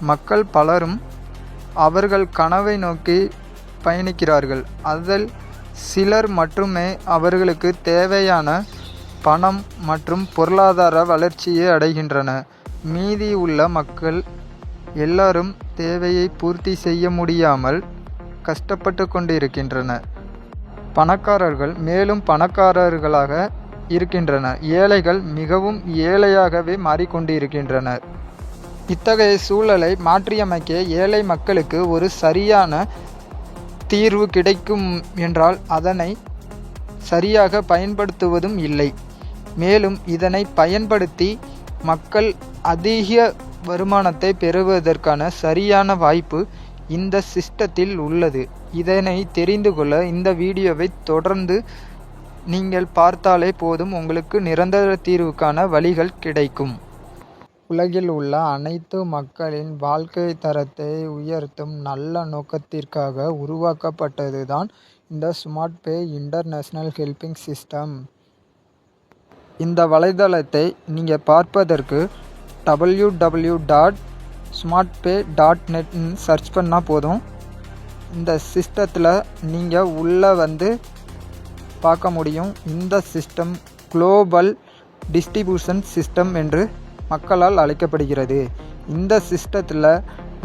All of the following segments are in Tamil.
மக்கள் பலரும் அவர்கள் கனவை நோக்கி பயணிக்கிறார்கள். அதில் சிலர் மட்டுமே அவர்களுக்கு தேவையான பணம் மற்றும் பொருளாதார வளர்ச்சியை அடைகின்றன. மீதி உள்ள மக்கள் எல்லாரும் தேவையை பூர்த்தி செய்ய முடியாமல் கஷ்டப்பட்டு கொண்டிருக்கின்றனர் பணக்காரர்கள் மேலும் பணக்காரர்களாக இருக்கின்றனர். ஏழைகள் மிகவும் ஏழையாகவே மாறிக்கொண்டிருக்கின்றனர். இத்தகைய சூழலை மாற்றியமைக்க ஏழை மக்களுக்கு ஒரு சரியான தீர்வு கிடைக்கும் என்றால் அதனை சரியாக பயன்படுத்துவதும் இல்லை. மேலும் இதனை பயன்படுத்தி மக்கள் அதிக வருமானத்தை பெறுவதற்கான சரியான வாய்ப்பு இந்த சிஸ்டத்தில் உள்ளது. இதனை தெரிந்து கொள்ள இந்த வீடியோவை தொடர்ந்து நீங்கள் பார்த்தாலே போதும் உங்களுக்கு நிரந்தர தீர்வுக்கான வழிகள் கிடைக்கும். உலகில் உள்ள அனைத்து மக்களின் வாழ்க்கை தரத்தை உயர்த்தும் நல்ல நோக்கத்திற்காக உருவாக்கப்பட்டது தான் இந்த smart pay international helping system. இந்த வலைதளத்தை நீங்கள் பார்ப்பதற்கு W W dot smart pay dot நெட்னு search பண்ணால் போதும். இந்த சிஸ்டத்தில் நீங்கள் உள்ளே வந்து பார்க்க முடியும். இந்த சிஸ்டம் குளோபல் டிஸ்ட்ரிபியூஷன் சிஸ்டம் என்று மக்களால் அழைக்கப்படுகிறது. இந்த சிஸ்டத்தில்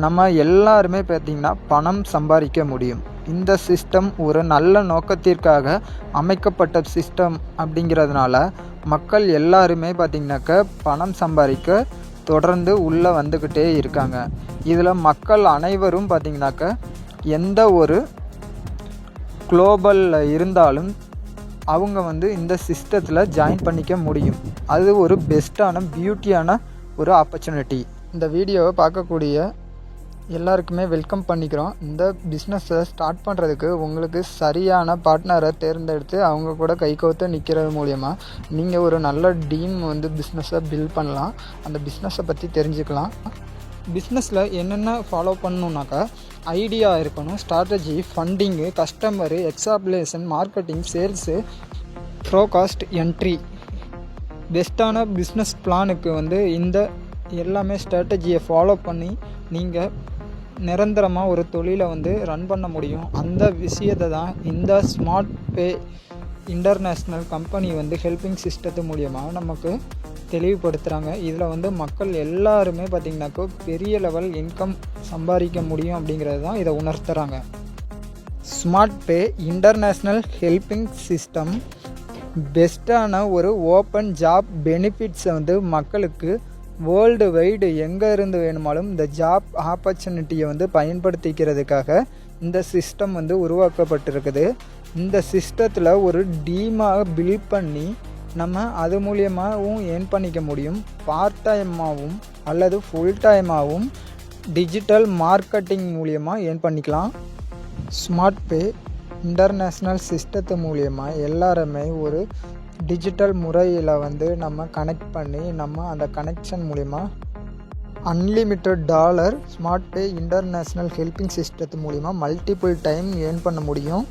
நம்ம எல்லாருமே பார்த்திங்கன்னா பணம் சம்பாதிக்க முடியும். இந்த சிஸ்டம் ஒரு நல்ல நோக்கத்திற்காக அமைக்கப்பட்ட சிஸ்டம் அப்படிங்கிறதுனால மக்கள் எல்லாருமே பார்த்திங்கனாக்க பணம் சம்பாதிக்க தொடர்ந்து உள்ளே வந்துக்கிட்டே இருக்காங்க. இதில் மக்கள் அனைவரும் பார்த்திங்கனாக்க எந்த ஒரு குளோபலில் இருந்தாலும் அவங்க வந்து இந்த சிஸ்டத்தில் ஜாயின் பண்ணிக்க முடியும். அது ஒரு பெஸ்ட்டான பியூட்டியான ஒரு ஆப்பர்ச்சுனிட்டி இந்த வீடியோவை பார்க்கக்கூடிய எல்லாருக்குமே வெல்கம் பண்ணிக்கிறோம். இந்த பிஸ்னஸை ஸ்டார்ட் பண்ணுறதுக்கு உங்களுக்கு சரியான பார்ட்னரை தேர்ந்தெடுத்து அவங்க கூட கை நிற்கிறது மூலயமா நீங்கள் ஒரு நல்ல டீம் வந்து பிஸ்னஸை பில்ட் பண்ணலாம். அந்த பிஸ்னஸை பற்றி தெரிஞ்சுக்கலாம். பிஸ்னஸில் என்னென்ன ஃபாலோ பண்ணணுன்னாக்கா ஐடியா இருக்கணும் strategy funding customer explanation marketing sales forecast entry பெஸ்ட்டான பிஸ்னஸ் பிளானுக்கு வந்து இந்த எல்லாமே ஸ்ட்ராட்டஜியை ஃபாலோ பண்ணி நீங்கள் நிரந்தரமாக ஒரு தொழிலை வந்து ரன் பண்ண முடியும். அந்த விஷயத்தை தான் இந்த ஸ்மார்ட் பே இன்டர்நேஷ்னல் கம்பெனி வந்து ஹெல்பிங் சிஸ்டத்து மூலியமாக நமக்கு தெளிவுபடுத்துகிறாங்க இதில் வந்து மக்கள் எல்லாருமே பார்த்திங்கனாக்கா பெரிய லெவல் இன்கம் சம்பாதிக்க முடியும் அப்படிங்கிறது தான் இதை உணர்த்துறாங்க. Smart pay international helping system பெஸ்ட்டான ஒரு ஓப்பன் ஜாப் பெனிஃபிட்ஸை வந்து மக்களுக்கு வேர்ல்டு வைடு எங்கே இருந்து வேணுமாலும் இந்த ஜாப் ஆப்பர்ச்சுனிட்டியை வந்து பயன்படுத்திக்கிறதுக்காக இந்த சிஸ்டம் வந்து உருவாக்கப்பட்டிருக்குது. இந்த சிஸ்டத்தில் ஒரு டீமாக பில்ட் பண்ணி நம்ம அது மூலியமாகவும் ஏர்ன் பண்ணிக்க முடியும். பார்ட் டைமாகவும் அல்லது ஃபுல் டைமாகவும் டிஜிட்டல் மார்க்கெட்டிங் மூலியமாக ஏர்ன் பண்ணிக்கலாம். ஸ்மார்ட் பே இன்டர்நேஷ்னல் சிஸ்டத்து மூலியமாக எல்லாருமே ஒரு டிஜிட்டல் முறையில் வந்து நம்ம கனெக்ட் பண்ணி நம்ம அந்த கனெக்ஷன் மூலிமா unlimited dollar smart pay international helping சிஸ்டத்து மூலிமா மல்டிபிள் டைம் ஏர்ன் பண்ண முடியும்.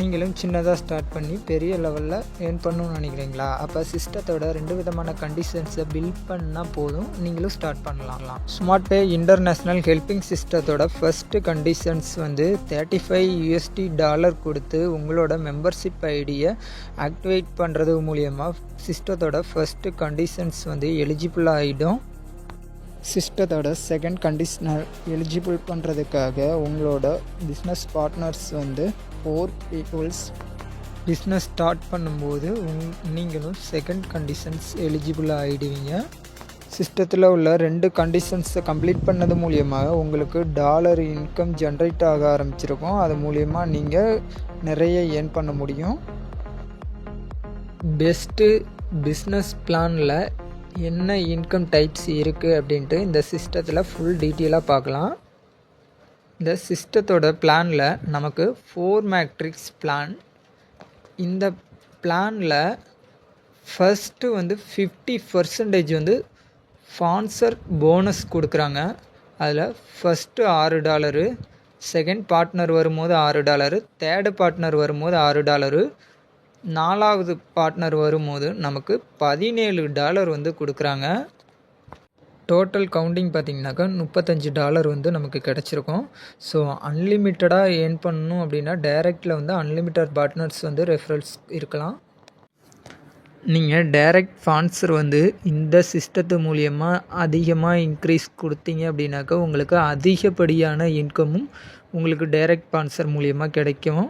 நீங்களும் சின்னதாக ஸ்டார்ட் பண்ணி பெரிய லெவலில் ஏர்ன் பண்ணணும்னு நினைக்கிறீங்களா? அப்போ சிஸ்டத்தோட ரெண்டு விதமான கண்டிஷன்ஸை பில்ட் பண்ணால் போதும். நீங்களும் ஸ்டார்ட் பண்ணலாம். ஸ்மார்ட் பே இன்டர்நேஷ்னல் ஹெல்பிங் சிஸ்டத்தோட ஃபஸ்ட்டு கண்டிஷன்ஸ் வந்து தேர்ட்டி ஃபைவ் யூஎஸ்டி டாலர் கொடுத்து உங்களோட மெம்பர்ஷிப் ஐடியை ஆக்டிவேட் பண்ணுறது மூலியமாக சிஸ்டத்தோட ஃபஸ்ட்டு கண்டிஷன்ஸ் வந்து எலிஜிபிள் ஆகிடும் சிஸ்டத்தோட செகண்ட் கண்டிஷனர் எலிஜிபிள் பண்ணுறதுக்காக உங்களோட பிஸ்னஸ் பார்ட்னர்ஸ் வந்து ஃபோர் பீப்புள்ஸ் பிஸ்னஸ் ஸ்டார்ட் பண்ணும்போது உங் நீங்களும் செகண்ட் கண்டிஷன்ஸ் எலிஜிபிள் ஆகிடுவீங்க சிஸ்டத்தில் உள்ள ரெண்டு கண்டிஷன்ஸை கம்ப்ளீட் பண்ணது மூலியமாக உங்களுக்கு டாலர் இன்கம் ஜென்ரேட் ஆக ஆரம்பிச்சிருக்கும். அது மூலியமாக நீங்கள் நிறைய ஏர்ன் பண்ண முடியும். பெஸ்ட்டு பிஸ்னஸ் பிளானில் என்ன இன்கம் டைப்ஸ் இருக்குது அப்படின்ட்டு இந்த சிஸ்டத்தில் ஃபுல் டீட்டெயிலாக பார்க்கலாம். இந்த சிஸ்டத்தோட பிளானில் நமக்கு ஃபோர் மேட்ரிக்ஸ் பிளான் இந்த பிளானில் ஃபஸ்ட்டு வந்து ஃபிஃப்டி பர்சன்டேஜ் வந்து ஸ்பான்சர் போனஸ் கொடுக்குறாங்க. அதில் ஃபஸ்ட்டு ஆறு டாலரு செகண்ட் பார்ட்னர் வரும்போது ஆறு டாலரு தேர்டு பார்ட்னர் வரும்போது ஆறு டாலரு நாலாவது பார்ட்னர் வரும்போது நமக்கு பதினேழு டாலர் வந்து கொடுக்குறாங்க. டோட்டல் கவுண்டிங் பார்த்திங்கனாக்கா முப்பத்தஞ்சு டாலர் வந்து நமக்கு கிடச்சிருக்கும். ஸோ அன்லிமிட்டடாக ஏர்ன் பண்ணணும் அப்படின்னா டைரெக்டில் வந்து அன்லிமிட்டட் பார்ட்னர்ஸ் வந்து ரெஃபரல்ஸ் இருக்கலாம். நீங்கள் டைரக்ட் ஸ்பான்சர் வந்து இந்த சிஸ்டத்து மூலியமாக அதிகமாக இன்க்ரீஸ் கொடுத்தீங்க அப்படின்னாக்கா உங்களுக்கு அதிகப்படியான இன்கமும் உங்களுக்கு டைரக்ட் ஸ்பான்சர் மூலியமாக கிடைக்கும்.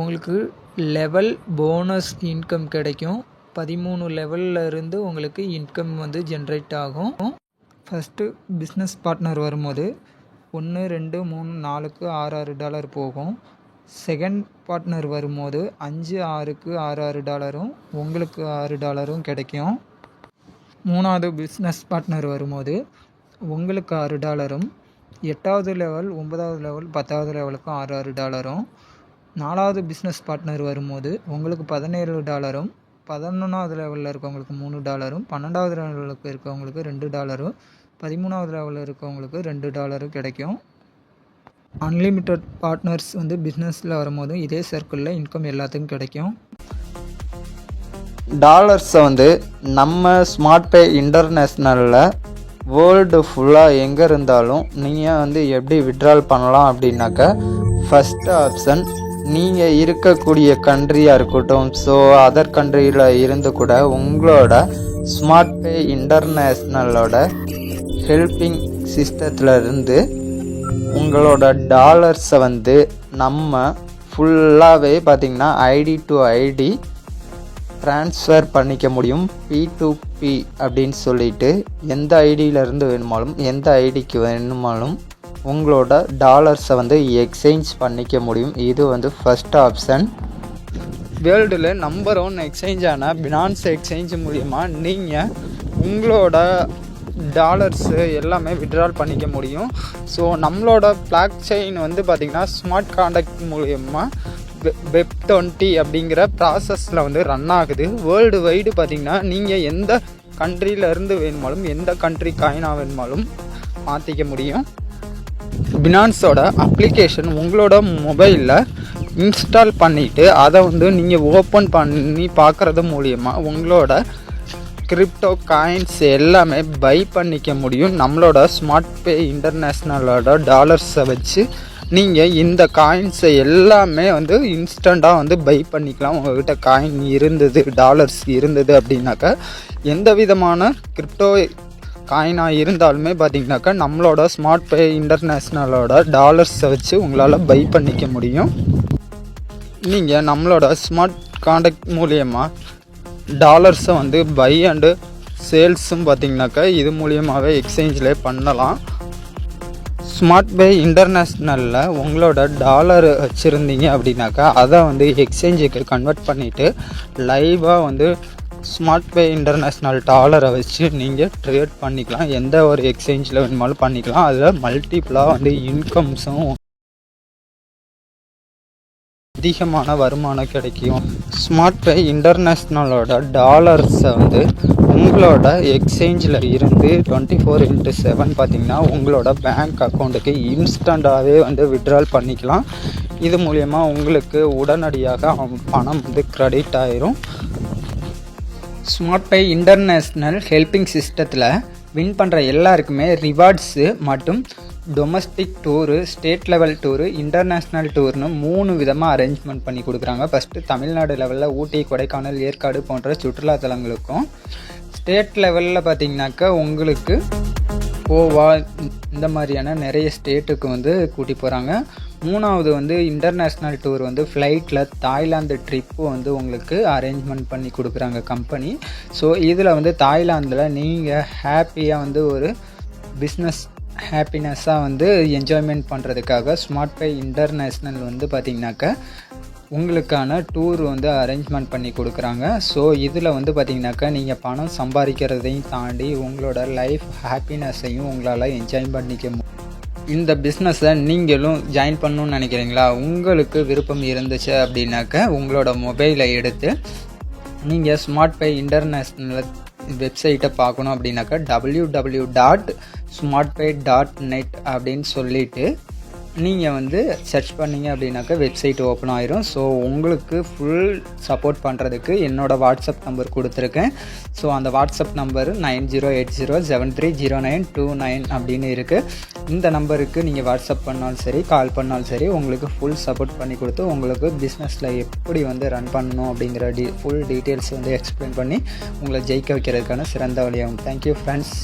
உங்களுக்கு லெவல் போனஸ் இன்கம் கிடைக்கும். பதிமூணு லெவலில் இருந்து உங்களுக்கு இன்கம் வந்து ஜென்ரேட் ஆகும். ஃபஸ்ட்டு பிஸ்னஸ் பார்ட்னர் வரும்போது ஒன்று ரெண்டு மூணு நாலுக்கு ஆறு ஆறு டாலர் போகும். செகண்ட் பார்ட்னர் வரும்போது அஞ்சு ஆறுக்கு ஆறு ஆறு டாலரும் உங்களுக்கு ஆறு டாலரும் கிடைக்கும். மூணாவது பிஸ்னஸ் பார்ட்னர் வரும்போது உங்களுக்கு ஆறு டாலரும் எட்டாவது லெவல் ஒன்பதாவது லெவல் பத்தாவது லெவலுக்கும் ஆறு ஆறு டாலரும் நாலாவது பிஸ்னஸ் பார்ட்னர் வரும்போது உங்களுக்கு பதினேழு டாலரும் பதினொன்றாவது லெவலில் இருக்கவங்களுக்கு மூணு டாலரும் பன்னெண்டாவது லெவலுக்கு இருக்கவங்களுக்கு ரெண்டு டாலரும் பதிமூணாவது லெவலில் இருக்கவங்களுக்கு ரெண்டு டாலரும் கிடைக்கும். அன்லிமிட்டட் பார்ட்னர்ஸ் வந்து பிஸ்னஸில் வரும்போதும் இதே சர்க்கிளில் இன்கம் எல்லாத்துக்கும் கிடைக்கும். டாலர்ஸை வந்து நம்ம ஸ்மார்ட் பே இன்டர்நேஷ்னலில் வேர்ல்டு ஃபுல்லாக எங்கே இருந்தாலும் நீங்கள் வந்து எப்படி விட்ரால் பண்ணலாம் அப்படின்னாக்க ஃபஸ்ட்டு ஆப்ஷன் நீங்கள் இருக்கக்கூடிய கண்ட்ரியாக இருக்கட்டும் ஸோ அதர் கண்ட்ரியில் இருந்து கூட உங்களோட ஸ்மார்ட் பே இன்டர்நேஷ்னலோட ஹெல்பிங் சிஸ்டத்தில் இருந்து உங்களோட டாலர்ஸை வந்து நம்ம ஃபுல்லாகவே பார்த்திங்கன்னா ஐடி டு ஐடி ட்ரான்ஸ்ஃபர் பண்ணிக்க முடியும். பி டு பி அப்படின்னு சொல்லிட்டு எந்த ஐடியிலேருந்து வேணுமாலும் எந்த ஐடிக்கு வேணுமாலும் உங்களோட டாலர்ஸை வந்து எக்ஸ்சேஞ்ச் பண்ணிக்க முடியும். இது வந்து ஃபஸ்ட் ஆப்ஷன் வேர்ல்டில் நம்பர் ஒன் எக்ஸ்சேஞ்சான பினான்ஸ் எக்ஸ்சேஞ்ச் மூலிமா நீங்கள் உங்களோட டாலர்ஸு எல்லாமே விட்ரால் பண்ணிக்க முடியும். ஸோ நம்மளோட பிளாக் செயின் வந்து பார்த்திங்கன்னா ஸ்மார்ட் கான்டாக்ட் மூலியமாக வெப் டுவெண்ட்டி அப்படிங்கிற ப்ராசஸில் வந்து ரன் ஆகுது. வேர்ல்டு வைடு பார்த்திங்கன்னா நீங்கள் எந்த கண்ட்ரியிலேருந்து வேணுமாலும் எந்த கண்ட்ரி காயினாக வேணுமாலும் மாற்றிக்க முடியும். பினான்ஸோட அப்ளிகேஷன் உங்களோட மொபைலில் இன்ஸ்டால் பண்ணிவிட்டு அதை வந்து நீங்கள் ஓப்பன் பண்ணி பார்க்குறது மூலியமாக உங்களோட கிரிப்டோ காயின்ஸ் எல்லாமே பை பண்ணிக்க முடியும். நம்மளோட ஸ்மார்ட் பே இன்டர்நேஷ்னலோட டாலர்ஸை வச்சு நீங்கள் இந்த காயின்ஸை எல்லாமே வந்து இன்ஸ்டண்ட்டாக வந்து பை பண்ணிக்கலாம். உங்கள்கிட்ட காயின் இருந்தது டாலர்ஸ் இருந்தது அப்படின்னாக்கா எந்த விதமான கிரிப்டோ காயினாக இருந்தாலுமே பார்த்தீங்கன்னாக்கா நம்மளோட ஸ்மார்ட் பே இன்டர்நேஷ்னலோட டாலர்ஸை வச்சு உங்களால் பை பண்ணிக்க முடியும். நீங்கள் நம்மளோட ஸ்மார்ட் காண்டக்ட் மூலியமாக டாலர்ஸை வந்து பை அண்டு சேல்ஸும் பார்த்திங்கனாக்கா இது மூலியமாகவே எக்ஸ்சேஞ்சிலே பண்ணலாம். ஸ்மார்ட் பே இன்டர்நேஷ்னலில் உங்களோட டாலர் வச்சுருந்தீங்க அப்படின்னாக்கா அதை வந்து எக்ஸ்சேஞ்சுக்கு கன்வெர்ட் பண்ணிவிட்டு லைவாக வந்து ஸ்மார்ட் பே இன்டர்நேஷ்னல் டாலரை வச்சு நீங்கள் ட்ரேட் பண்ணிக்கலாம். எந்த ஒரு எக்ஸ்சேஞ்சில் வேணுமாலும் பண்ணிக்கலாம். அதில் மல்டிப்புளாக வந்து இன்கம்ஸும் அதிகமான வருமானம் கிடைக்கும். ஸ்மார்ட் பே இன்டர்நேஷ்னலோட டாலர்ஸை வந்து உங்களோட எக்ஸ்சேஞ்சில் இருந்து டுவெண்ட்டி ஃபோர் இன்ட்டு செவன் பார்த்திங்கன்னா உங்களோட பேங்க் அக்கௌண்ட்டுக்கு இன்ஸ்டண்ட்டாகவே வந்து விட்ரால் பண்ணிக்கலாம். இது மூலயமா உங்களுக்கு உடனடியாக பணம் வந்து க்ரெடிட் ஆயிரும். ஸ்மார்ட் பே இன்டர்நேஷ்னல் ஹெல்பிங் சிஸ்டத்தில் வின் பண்ணுற எல்லாருக்குமே ரிவார்ட்ஸு மற்றும் domestic tour state level tour international டூர்னு மூணு விதமாக அரேஞ்ச்மெண்ட் பண்ணி கொடுக்குறாங்க. ஃபஸ்ட்டு தமிழ்நாடு லெவலில் ஊட்டி கொடைக்கானல் ஏற்காடு போன்ற சுற்றுலாத்தலங்களுக்கும் ஸ்டேட் லெவலில் பார்த்தீங்கன்னாக்கா உங்களுக்கு கோவா இந்த மாதிரியான நிறைய ஸ்டேட்டுக்கு வந்து கூட்டி போகிறாங்க மூணாவது வந்து இன்டர்நேஷ்னல் டூர் வந்து ஃப்ளைட்டில் தாய்லாந்து ட்ரிப்பு வந்து உங்களுக்கு அரேஞ்ச்மெண்ட் பண்ணி கொடுக்குறாங்க கம்பெனி ஸோ இதில் வந்து தாய்லாந்தில் நீங்கள் ஹாப்பியாக வந்து ஒரு பிஸ்னஸ் ஹாப்பினஸ்ஸாக வந்து என்ஜாய்மெண்ட் பண்ணுறதுக்காக ஸ்மார்ட் பை இன்டர்நேஷ்னல் வந்து பார்த்திங்கனாக்கா உங்களுக்கான டூர் வந்து அரேஞ்ச்மெண்ட் பண்ணி கொடுக்குறாங்க. ஸோ இதில் வந்து பார்த்திங்கனாக்கா நீங்கள் பணம் சம்பாதிக்கிறதையும் தாண்டி உங்களோட லைஃப் ஹாப்பினஸ்ஸையும் உங்களால் என்ஜாய் பண்ணிக்க முடியும் இந்த பிஸ்னஸை நீங்களும் ஜாயின் பண்ணணும்னு நினைக்கிறீங்களா? உங்களுக்கு விருப்பம் இருந்துச்சு அப்படின்னாக்க உங்களோட மொபைலை எடுத்து நீங்கள் ஸ்மார்ட் பை இன்டர்நேஷ்னல் வெப்சைட்டை பார்க்கணும் அப்படின்னாக்கா W W dot smart pay dot net அப்படின்னு சொல்லிவிட்டு நீங்கள் வந்து சர்ச் பண்ணீங்க அப்படின்னாக்கா வெப்சைட் ஓப்பன் ஆயிரும். ஸோ உங்களுக்கு ஃபுல் சப்போர்ட் பண்ணுறதுக்கு என்னோடய வாட்ஸ்அப் நம்பர் கொடுத்துருக்கேன். ஸோ அந்த WhatsApp number nine zero eight zero seven three zero nine two nine அப்படின்னு இருக்குது இந்த நம்பருக்கு நீங்கள் வாட்ஸ்அப் பண்ணாலும் சரி கால் பண்ணாலும் சரி உங்களுக்கு ஃபுல் சப்போர்ட் பண்ணி கொடுத்து உங்களுக்கு பிஸ்னஸில் எப்படி வந்து ரன் பண்ணணும் அப்படிங்கிற டி ஃபுல் டீட்டெயில்ஸ் வந்து எக்ஸ்பிளைன் பண்ணி உங்களை ஜெயிக்க வைக்கிறதுக்கான சிறந்த வழியாகும். Thank you friends